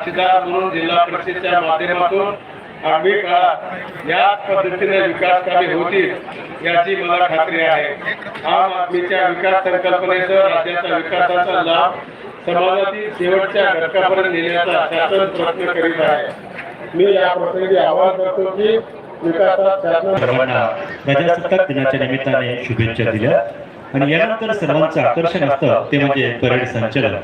साक्षीदार म्हणून जिल्हा परिषदेच्या माध्यमातून आम्ही काळात याच पद्धतीने विकास कामे होतील याची मला खात्री आहे. आम आदमीच्या विकास संकल्पनेचा राज्याचा विकासाचा लाभ समाजातील शेवटच्या घटकापर्यंत नेण्याचा शासन प्रयत्न करीत आहे. मी या प्रसंगी आवाहन करतो की सर्वांना प्रजासत्ताक दिनाच्या निमित्ताने शुभेच्छा दिल्या. आणि यानंतर सर्वांचं आकर्षण असतं ते म्हणजे परेड संचलन.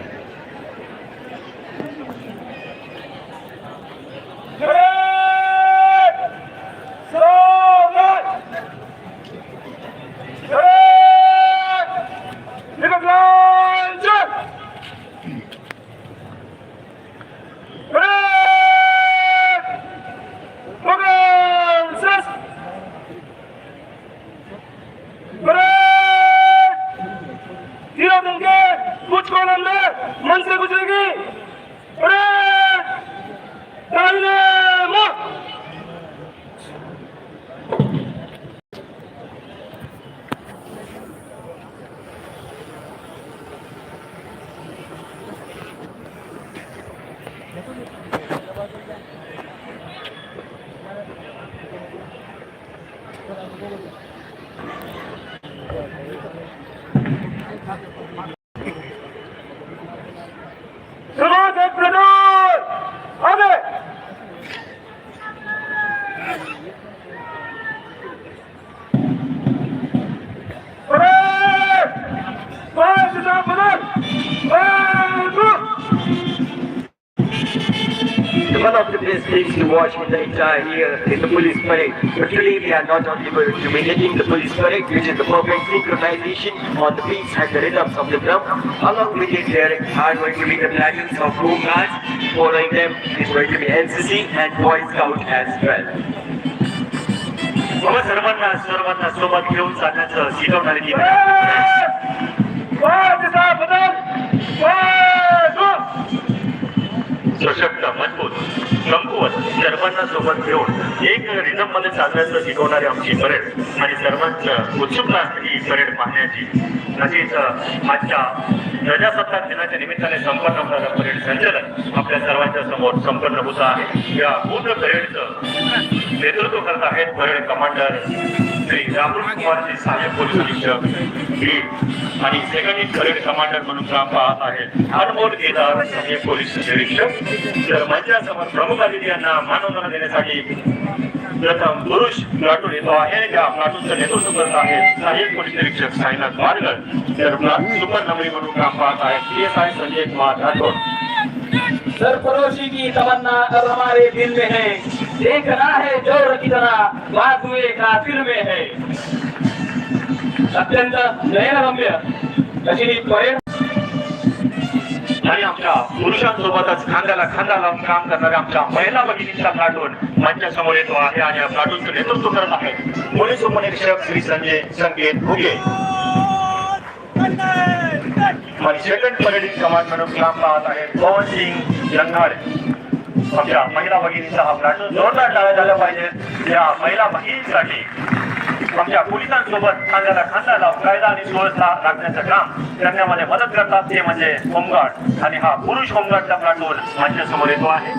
One of the best things to watch in the entire year is the police parade. But today we are not only going to be hitting the police parade, which is the perfect synchronization on the beats and the rhythms of the drum. Along with it, there are going to be the platoons of home guards. Following them is going to be NCC and Boy Scout as well. बाबा सर्वांना सर्वांना सोबत घेऊन चालण्याचं शिकवणारी ती आहे. सशक्त मजबूत कमकुवत सर्वांना सोबत घेऊन एक रिझममध्ये चालण्याचं शिकवणारी आमची परेड. आणि सर्वांचं उत्सुकता असते ही परेड पाहण्याची. नक्कीच आजच्या प्रजासत्ताक दिनाच्या निमित्ताने संपन्न होणारा परेड संचलन आपल्या सर्वांच्या समोर संपन्न होत आहे. या पूर्ण परेडचं नेतृत्व करत आहेत परेड कमांडर श्री राहुल कुमारजी सहाय्यक पोलीस अधीक्षक बीड आणि सेकंड परेड कमांडर म्हणून काम पाहत आहेत अनमोल केदार सहाय्यक पोलीस निरीक्षक. तर मंचासमोर प्रमुख अतिथी यांना मानवंदना देण्यासाठी प्रथम पुरुष प्लाटून येतो आहे. त्या प्लाटूनचं नेतृत्व करत आहेत सहाय्यक पोलीस निरीक्षक साईनाथ मारगड तर सुपर नमरी म्हणून काम पाहत आहेत. P S I Sanjay Kumar Rathod. सरफरोशी की तमन्ना अब हमारे दिल में है देखना है जोर की तरह बाजुए काफिल में है। अत्यंत नयनरम्य अशी ही परेड आणि आमच्या पुरुषांसोबतच खांद्याला खांदा लावून काम करणाऱ्या आमच्या महिला भगिनींचा प्लाटून मंचासमोर येतो आहे आणि या प्लाटूनचं नेतृत्व करत आहे. पोलीस उपनिरीक्षक श्री संजय संकेत भुगे आणि सेकंड परेडिंग कमांड म्हणून काम पाहत आहे पवन सिंग रंगाडे. आमच्या महिला भगिनींचा हा प्लॅट जोरदार टाळ्या झाल्या पाहिजेत. या महिला भगिनींसाठी आमच्या पोलिसांसोबत खांद्याला खांदा लावून कायदा आणि सुव्यवस्था राखण्याचं काम करण्यामध्ये मदत करतात. ते म्हणजे होमगार्ड. आणि हा पुरुष होमगार्डचा प्लाटून माझ्यासमोर येतो आहे.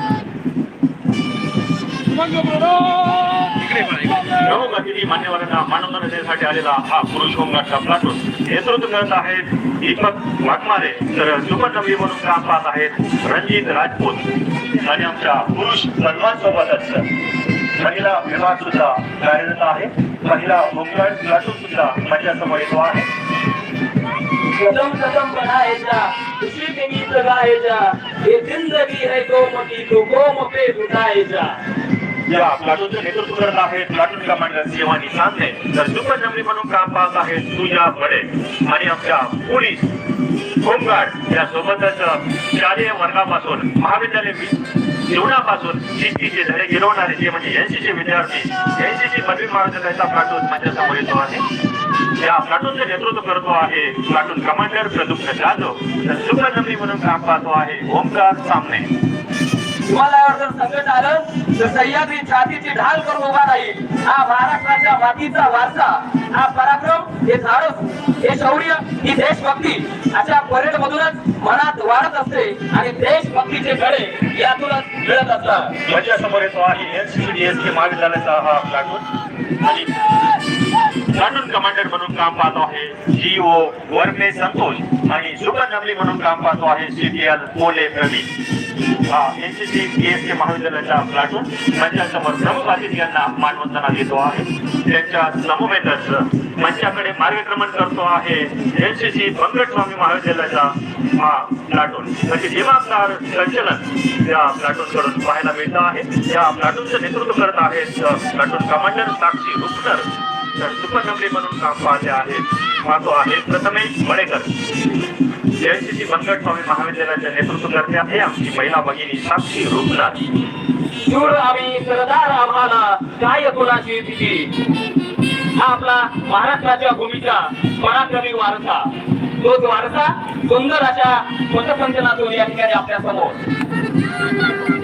नवगतीने मान्यवरांना मानवंदना देण्यासाठी आलेला हा पुरुष होमगार्डचा प्लाटून नेतृत्व करत आहेत दीपक वाघमारे तर सुपरनवी म्हणून काम पाहत आहेत रणजित राजपूत आणि आमच्या पुरुष सन्मान सोबतच महिला विभाग सुद्धा कार्यरत आहे महिला होमगार्ड प्लाटून सुद्धा माझ्यासमोर येतो आहे कदम कदम बढ़ाए जा खुशी के गीत गाए ये जिंदगी है कोम की तो गोम पे लुटाए या प्लाटूनचं नेतृत्व करत आहेत. प्लाटून कमांडर शिवानी सांगते तर सुपर नमरी म्हणून काम पाहत आहे तुझ्या बडे. आणि आमच्या पोलीस होमगार्ड या सोबतच शालेय वर्गापासून महाविद्यालय जीवनापासून शिस्तीचे धडे गिरवणारे जे म्हणजे एनसीसी विद्यार्थी एनसीसी पदवी महाविद्यालयाचा प्लाटून माझ्यासमोर येतो आहे. या प्लाटूनचे नेतृत्व करतो आहे प्लाटून कमांडर प्रदुप्त जाधव. तर सुपर नमरी म्हणून काम पाहतो आहे ओमकार सामने. हिमालयावर जर संकट आलं तर सह्याद्री छातीची ढाल करून उभा राहील. हा महाराष्ट्राच्या मातीचा वारसा हा पराक्रम हे धाडस हे शौर्य ही देशभक्ती. अशा परेड मधूनच मनात वाढत असते आणि देशभक्तीचे गडे यातूनच मिळत असतात. माझ्यासमोर येतो आहे एनसीडीएसके महाविद्यालयाचा हा प्लाटून आणि प्लाटून कमांडर म्हणून काम पाहतो आहे. जीओ वर्मे संतोष आणि सुपर नमली म्हणून काम पाहतो आहे सीपीएल मोले प्रवीण. हा एनसीसी महाविद्यालयाचा प्लाटून मंचासमोर प्रमुख अतिथी यांना मानवंदना देतो आहे. त्यांच्या समवेतच मंचाकडे मार्गक्रमण करतो आहे एनसीसी बंगटस्वामी महाविद्यालयाचा हा प्लाटून. म्हणजे दिमागदार संचलन या प्लाटून कडून पाहायला मिळतं आहे या प्लाटूनचं नेतृत्व करत आहेत प्लाटून कमांडर साक्षी रुपनर तर सुपर म्हणून काम पाहते आहेत पाहतो आहे. प्रथमेश मळेकर एनसीसी बंगट स्वामी महाविद्यालयाचे नेतृत्व करते आहे आमची महिला भगिनी साक्षी रुपनर शूर आम्ही सरदार आम्हाला काय कोणाची तिची हा आपला महाराष्ट्राच्या भूमीचा पराक्रमी वारसा. तोच वारसा सुंदर अशा पथसंचनातून या ठिकाणी आपल्यासमोर.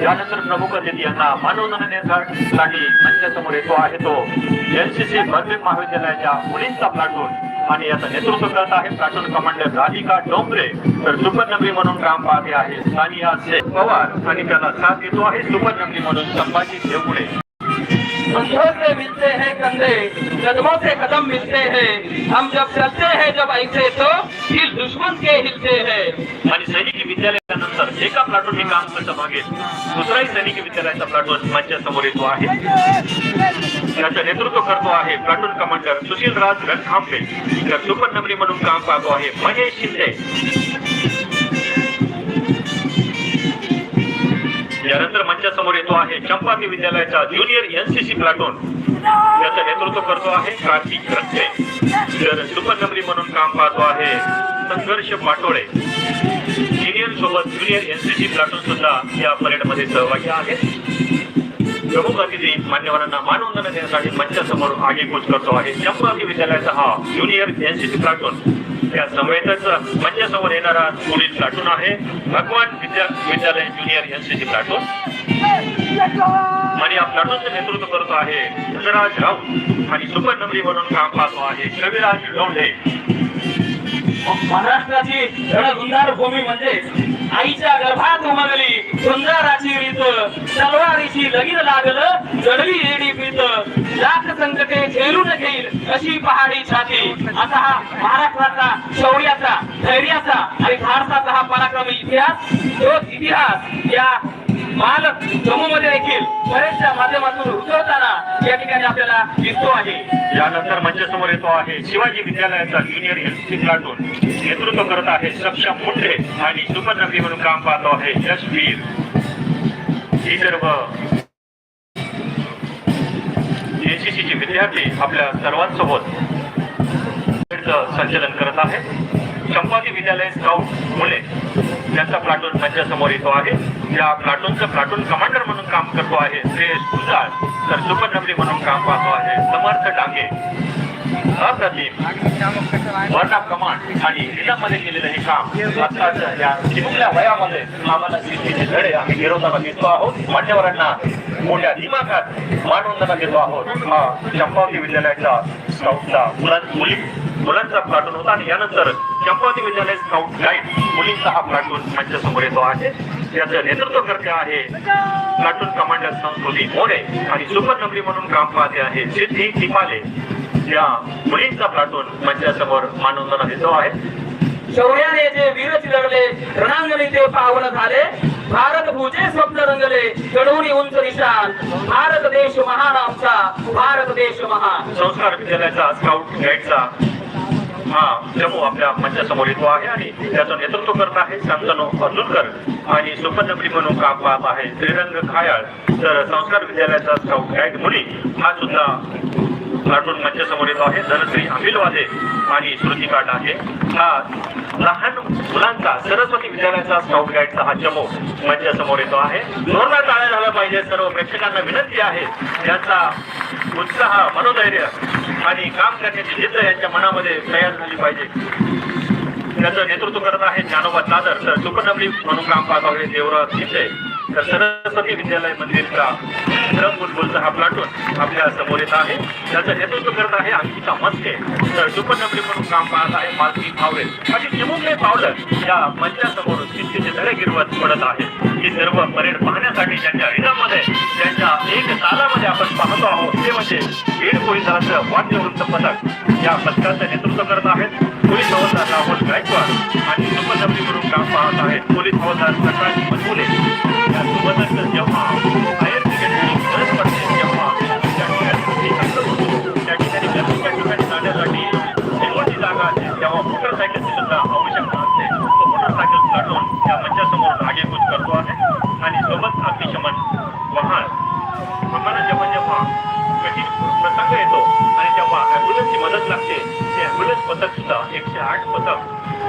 त्यानंतर प्रमुख अतिथी यांना मानवंदना मंचासमोर येतो आहे तो. एनसीसी भरती महाविद्यालयाच्या मुलींचा प्लाटून आणि याचं नेतृत्व करत आहे प्लाटून कमांडर राधिका डोंगरे. तर सुपरनगरी म्हणून काम पाहते आहे. सानिया पवार आणि त्याला साथ देतो आहे सुपरनगरी म्हणून संभाजी देवगुडे. कंधों कदमों से कदम मिलते हैं। हम जब चलते हैं जब ऐसे तो दिल दुश्मन के हिलते हैं। आणि सैनिकी विद्यालयानंतर एका प्लाटून हे काम कसं बघेल दुसराही सैनिकी विद्यालयाचा प्लाटून मंचासमोर येतो आहे. त्याचं नेतृत्व करतो आहे प्लाटून कमांडर सुशील राज रणखांबे तर सुपर नगरी म्हणून काम पाहतो आहे महेश शिंदे. यानंतर मंचासमोर येतो आहे चंपाती विद्यालयाचा ज्युनियर एनसीसी प्लॅटून. याचं नेतृत्व करतो आहे कार्तिक रस्ते. तर सुपर म्हणून काम पाहतो आहे संघर्ष पाटोळे. सिनियर सोबत ज्युनियर एनसीसी प्लॅटून सुद्धा या परेडमध्ये सहभागी आहेत. प्रमुख अतिथी मान्यवरांना मानवंदना देण्यासाठी मंचासमोर आगेकूच करतो आहे. चंपाती विद्यालयाचा हा ज्युनियर एनसीसी प्लाटून या समवेतच मंचासमोर येणारा पुढील प्लाटून आहे. भगवान विद्या विद्यालय ज्युनियर एनसीसी प्लाटून आणि या प्लाटूनचं नेतृत्व करतो आहे धनराज राऊत. आणि सुपर नंबरी म्हणून काम पाहतो आहे. कविराज लोंढे. महाराष्ट्राची रणधुंदार भूमी म्हणजे आईच्या गर्भात उमगली सुंदराची रीत तलवारीची लगीन लागलं जडवी येडी पीत लाख संकटे झेलून घेईल अशी पहाडी छाती. असा हा महाराष्ट्राचा शौर्याचा धैर्याचा आणि भारताचा हा पराक्रमी इतिहास तोच इतिहास या माल जम्मूमध्ये देखील परेडच्या माध्यमातून रुजवताना या ठिकाणी आपल्याला दिसतो आहे. यानंतर मंचासमोर येतो आहे शिवाजी विद्यालयाचा ज्युनियर एनसीसी प्लाटून नेतृत्व करत आहे सक्षम मुंडे आणि सुपरनगरी म्हणून काम पाहतो आहे यश वीर ही सर्व एनसीसीचे विद्यार्थी आपल्या सर्वांसोबत संचलन करत आहे संपादी विद्यालय स्काउट मुले त्यांचा प्लाटून मंचासमोर येतो आहे. या प्लाटूनचं प्लाटून कमांडर म्हणून काम करतो आहे श्रेयस गुंजाळ तर सुपरनगरी म्हणून काम पाहतो आहे समर्थ डांगे. अप्रतिम. वन ऑफ कमांड आणि रिलममध्ये केलेलं हे काम आत्ताच्या या चिमुकल्या वयामध्ये आम्हाला शिस्तीचे धडे आम्ही गिरवताना घेतो आहोत. मान्यवरांना मोठ्या दिमागात मानवंदना घेतो आहोत. हा चंपावती विद्यालयाच्या स्काउटचा मुलां मुली मुलांचा प्लाटून होता आणि यानंतर चंपावती विद्यालय स्काउट गाईड मुलींचा हा प्लाटून मंचासमोर येतो आहे. याचं नेतृत्व करते आहे. प्लाटून कमांडर संस्कृती मोरे आणि सुपर नगरी म्हणून काम पाहते आहे सिद्धी टिपाले. या मुलींचा प्लाटून मंचासमोर मानवताना देतो आहे. शौर्याने जे वीर चिरडले रणांगणी ते पावन झाले. भारत भुजे स्वप्न रंगले चढवणी उंच निशान. भारत देश महान आमचा भारत देश महान. संस्कार विद्यालयाचा स्काउट गाईडचा हा जम्मू आपल्या मंचासमोर येतो आहे आणि त्याचं नेतृत्व करत आहे शांतनु अर्जुनकर आणि सुपरनगरी म्हणून काम पाहत आहे श्रीरंग खायाळ तर संस्कार विद्यालयाचा स्काउट गाईड मुली हा सुद्धा प्लाटून मंचासमोर येतो आहे. धनश्री अमिलवादे आणि श्रुती काट आहे. हा लहान मुलांचा सरस्वती विद्यालयाचा स्काउट गाईडचा हा चमो मंचासमोर येतो आहे. जोरदार टाळ्या झाला पाहिजे. सर्व प्रेक्षकांना विनंती आहे. त्यांचा उत्साह मनोधैर्य आणि काम करण्याची जिद्द यांच्या मनामध्ये तयार झाली पाहिजे. त्याचं नेतृत्व करत आहे ज्ञानोबा दादर. तर सुपरनगरी म्हणून काम पाहत आहे देवराज शिंदे. तर सरस्वती विद्यालय मंदिरचा विक्रम बुलबुलचा हा प्लाटून आपल्यासमोर येत आहे. त्याचं नेतृत्व करत आहे अंकिता मस्के. तर दुपटनगरी म्हणून काम पाहत आहे मालती भावरे. आणि चिमुकले पावलं या मंचासमोर तितकेचे धडे गिरवत पडत आहे. ही सर्व परेड पाहण्यासाठी ज्यांच्या रिदममध्ये त्यांच्या एक तालामध्ये आपण पाहतो आहोत ते म्हणजे बीड पोलिसांचं वाद्यवृत्त पथक. या पथकाचं नेतृत्व करत आहेत पोलीस हवालदार राहुल गायकवाड आणि दुपटनगरी म्हणून काम पाहत आहेत पोलीस हवालदार प्रकाश मनमुले या जेव्हा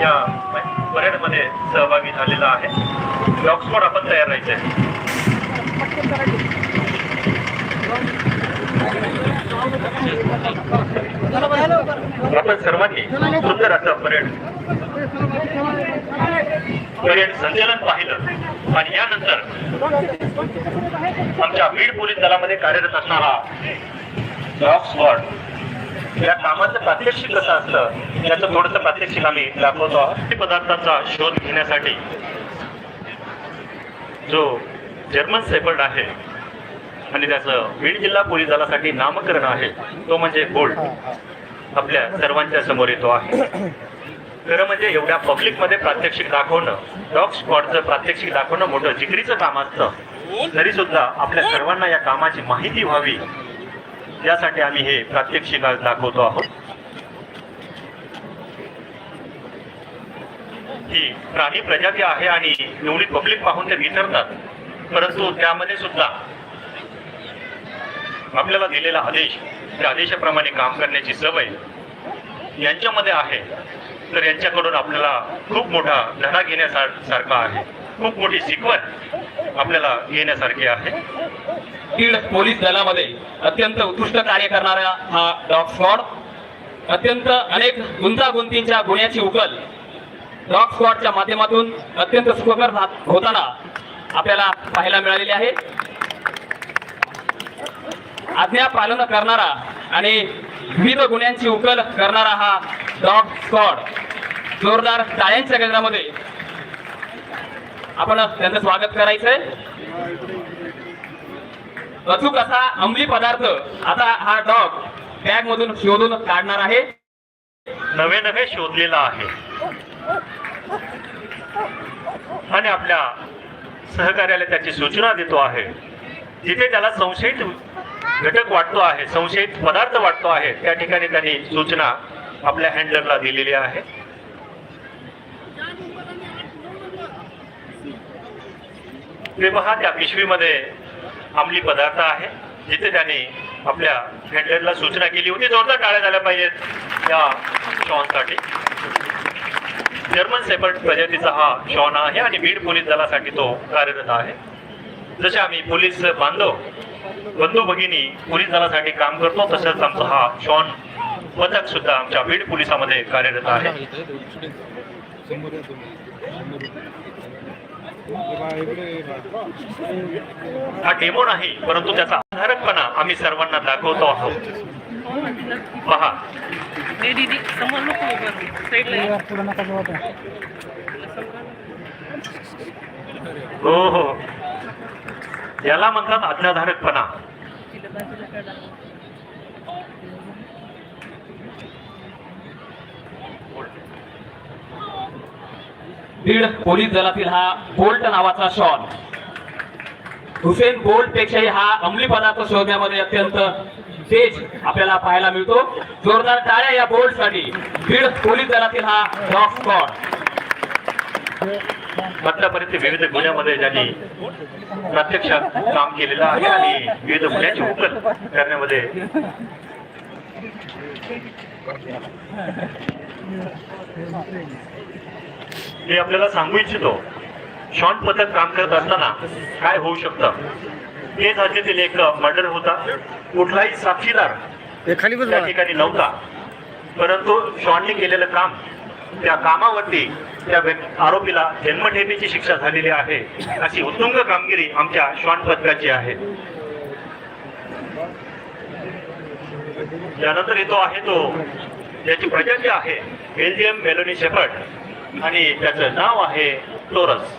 या परेडमध्ये सहभागी झालेला आहे. डॉग आपण तयार राहायचं आहे आपण सर्वांनी सुंदर असा परेड परेड संचलन पाहिलं. आणि यानंतर आमच्या बीड पोलीस दलामध्ये कार्यरत असणारा डॉग या कामाचं प्रात्यक्षिक कसं असतं? याचं थोडंसं प्रात्यक्षिक आम्ही दाखवतो आहोत. पदार्थांचा शोध घेण्यासाठी जो जर्मन सेपर्ड आहे आणि त्याचं बीड जिल्हा पोलीस दलासाठी नामकरण आहे तो म्हणजे बोल्ट आपल्या सर्वांच्या समोर येतो आहे. खरं म्हणजे एवढ्या पब्लिकमध्ये प्रात्यक्षिक दाखवणं डॉग स्क्वॉडचं प्रात्यक्षिक दाखवणं मोठं जिकरीचं काम असतं. तरी सुद्धा आपल्या सर्वांना या कामाची माहिती व्हावी. यासाठी आम्ही हे प्रात्यक्षिक आज दाखवतो आहोत. ही प्राणी प्रजाती आहे आणि एवढी पब्लिक पाहून ते विसरतात. परंतु त्यामध्ये सुद्धा आपल्याला दिलेला आदेश त्या आदेशाप्रमाणे काम करण्याची सवय यांच्यामध्ये आहे. तर यांच्याकडून आपल्याला खूप मोठा धडा घेण्यासारखा आहे. खूप मोठी शिकवण आपल्याला घेण्यासारखी आहे. बीड पोलीस दलामध्ये अत्यंत उत्कृष्ट कार्य करणारा हा डॉग स्क्वॉड अत्यंत अनेक गुंतागुंतींच्या गुन्ह्याची उकल डॉग स्क्वॉडच्या माध्यमातून अत्यंत सुखकर होताना आपल्याला पाहायला मिळालेली आहे. आज्ञा पालन करणारा आणि विविध गुन्ह्यांची उकल करणारा हा डॉग स्क्वॉड जोरदार टाळ्यांच्या केंद्रामध्ये आपण त्यांचं स्वागत करायचंय. अचूक असा अंमली पदार्थ आता हा डॉग बॅग मधून शोधून काढणार आहे. नवे नवे शोधलेला आहे. आणि आपल्या सहकार्याला त्याची सूचना देतो आहे. जिथे त्याला संशयित घटक वाटतो आहे संशयित पदार्थ वाटतो आहे त्या ठिकाणी त्यांनी सूचना आपल्या हँडलरला दिलेली आहे. ते पहा त्या पिशवीमध्ये अंमली पदार्थ आहे जिथे त्यांनी आपल्या हँडलरला सूचना केली होती. जोरदार टाळ्या झाल्या पाहिजेत या शॉनसाठी. जर्मन सेपर्ट प्रजातीचा हा शॉन आहे आणि बीड पोलीस दलासाठी तो कार्यरत आहे. जसे आम्ही पोलीस बांधव बंधू भगिनी पोलीस दलासाठी काम करतो तसंच आमचा हा शॉन पथक सुद्धा आमच्या बीड पोलिसामध्ये कार्यरत आहे. हा डेमो नाही परंतु त्याचा आधारकपणा आम्ही सर्वांना दाखवतो आहोत. पहा. हो हो. याला म्हणतात आज्ञाधारकपणा. बीड पोलीस दलातील हा बोल्ट नावाचा शॉल हुसेन बोल्ट पेक्षाही हा अंमली पदार्थ शोधण्यामध्ये अत्यंत तेज आपल्याला पाहायला मिळतो. जोरदार टाळ्या या बोल्टसाठी बीड पोलीस दलातील हा डॉग स्कॉड आतापर्यंत विविध गुन्ह्यामध्ये ज्यांनी प्रत्यक्ष काम केलेलं आहे आणि विविध गुन्ह्याची उकल करण्यामध्ये हे आपल्याला सांगू इच्छितो शॉर्ट पथक काम करत असताना काय होऊ शकतं? हे हत्येतील एक मर्डर होता. कुठलाही साक्षीदार त्या ठिकाणी नव्हता. परंतु शॉर्टने केलेलं काम त्या कामावरती त्या आरोपीला जन्मठेपीची शिक्षा झालेली आहे अशी उत्तुंग कामगिरी आमच्या शॉर्ट पथकाची आहे. त्यानंतर येतो आहे तो ज्याची प्रजा जी आहे बेल्जियम मेलोनी शेपर्ड आणि त्याचं नाव आहे टोरस.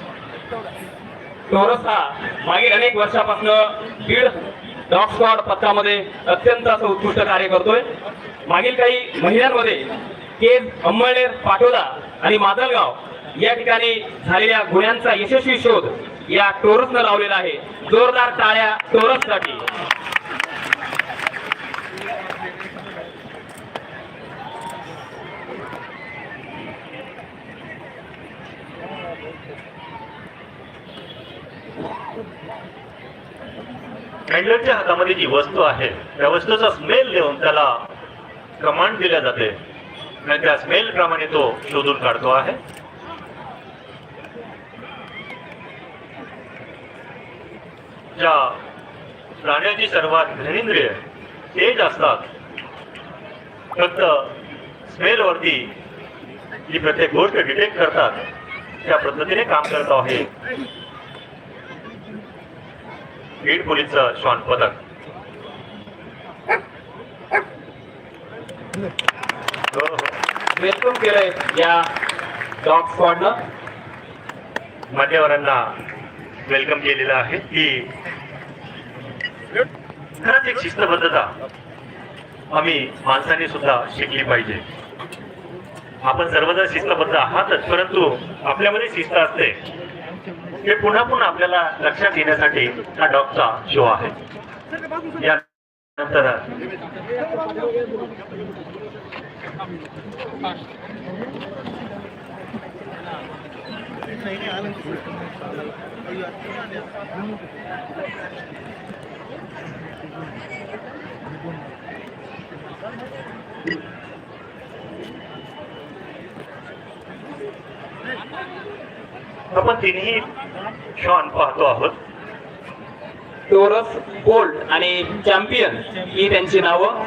टोरस हा मागील अनेक वर्षापासून बीड डॉग स्क्वॉड पथकामध्ये अत्यंत असं उत्कृष्ट कार्य करतोय. मागील काही महिन्यांमध्ये केज अंमळनेर पाटोदा आणि माजलगाव या ठिकाणी झालेल्या गुन्ह्यांचा यशस्वी शोध या टोरसनं लावलेला आहे. जोरदार टाळ्या टोरससाठी. हँडलरच्या हातामध्ये जी वस्तू आहे त्या वस्तूचा स्मेल देऊन त्याला कमांड दिल्या जाते. आणि त्या स्मेल प्रमाणे तो शोधून काढतो आहे. ज्या प्राण्याची सर्वात घृणेंद्रिय तेज असतात फक्त स्मेलवरती जी प्रत्येक गोष्ट डिटेक्ट करतात त्या पद्धतीने काम करत आहे. बीड पोलीसचं श्वान पथक. वेलकम केलंय या डॉग स्क्वॉडनं मान्यवरांना वेलकम केलेलं आहे की खरंच एक शिस्तबद्धता आम्ही माणसाने सुद्धा शिकली पाहिजे. आपण सर्वजण शिस्तबद्ध आहातच परंतु आपल्यामध्ये शिस्त असते. हे पुन्हा पुन्हा आपल्याला लक्षात येण्यासाठी हा डॉगचा शो आहे. यानंतर आपण तिन्ही शॉन पाहतो आहोत. टोरस गोल्ड आणि चॅम्पियन ही त्यांची नावं.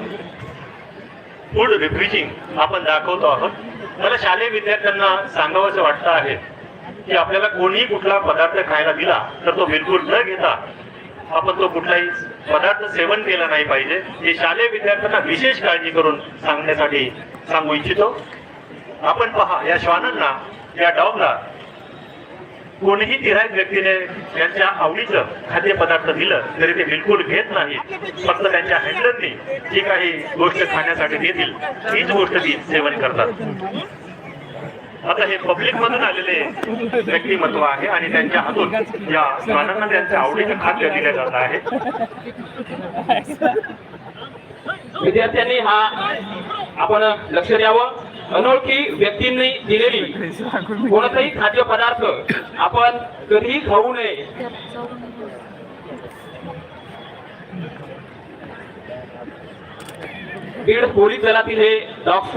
फूड रिफ्रिजिंग आपण दाखवतो आहोत. मला शालेय विद्यार्थ्यांना सांगावंसं वाटतं आहे की आपल्याला कोणीही कुठला पदार्थ खायला दिला तर तो बिलकुल न घेता आपण तो कुठलाही पदार्थ सेवन केला नाही पाहिजे. हे शालेय विद्यार्थ्यांना विशेष काळजी करून सांगण्यासाठी सांगू इच्छितो. आपण पहा या श्वानांना या डॉगला कोणीही तिराईत व्यक्तीने त्यांच्या आवडीचं खाद्यपदार्थ दिलं तरी ते बिलकुल घेत नाही. फक्त त्यांच्या हँडलरनी जी काही गोष्ट खाण्यासाठी देतील तीच गोष्ट ती सेवन करतात. आता हे पब्लिक मधून आलेले व्यक्तिमत्व आहे आणि त्यांच्या हातून या श्वानांना त्यांच्या आवडीचं खाद्य दिलं जात आहे. विद्यार्थ्यांनी हा आपण लक्ष द्यावं. अनोळखी व्यक्तींनी दिलेली कोणताही खाद्यपदार्थ आपण कधीही खाऊ नये. बीड पोलीस दलातील हे डॉग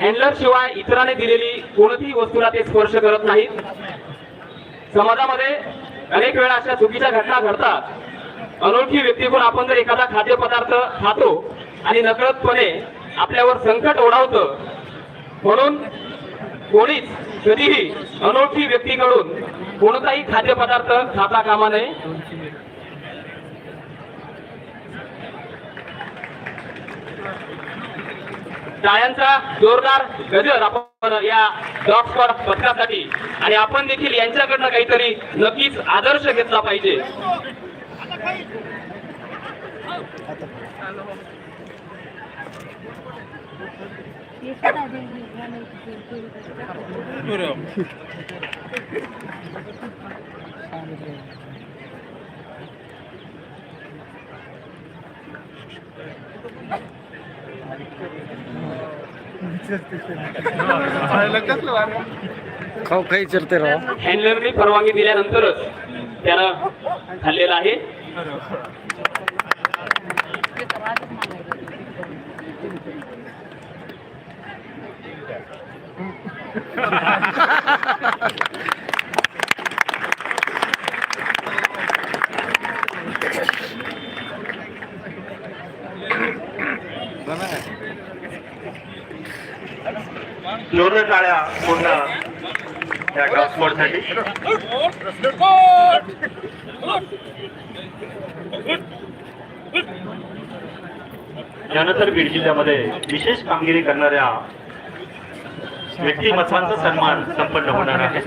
हँडलर शिवाय इतरांनी दिलेली कोणतीही वस्तूला ते स्पर्श करत नाहीत. समाजामध्ये अनेक वेळा अशा चुकीच्या घटना घडतात. अनोळखी व्यक्तीकडून आपण जर एखादा खाद्यपदार्थ खातो आणि नकळतपणे आपल्यावर संकट ओढावतं. म्हणून कोणीच कधीही अनोळखी व्यक्तीकडून कोणताही खाद्यपदार्थ खाता कामा नये. टाळ्यांचा जोरदार गजर आपण या डॉग स्क्वॉड पथकासाठी आणि आपण देखील यांच्याकडनं काहीतरी नक्कीच आदर्श घेतला पाहिजे. खाऊ काही चरते राव. हँडलरने परवानगी दिल्यानंतरच त्यानं खाल्लेलं आहे. जोरदार टाळ्या पूर्ण या डॉगसाठी. यानंतर बीड जिल्ह्यामध्ये विशेष कामगिरी करणाऱ्या व्यक्तिमत्वांचा सन्मान संपन्न होणार आहे.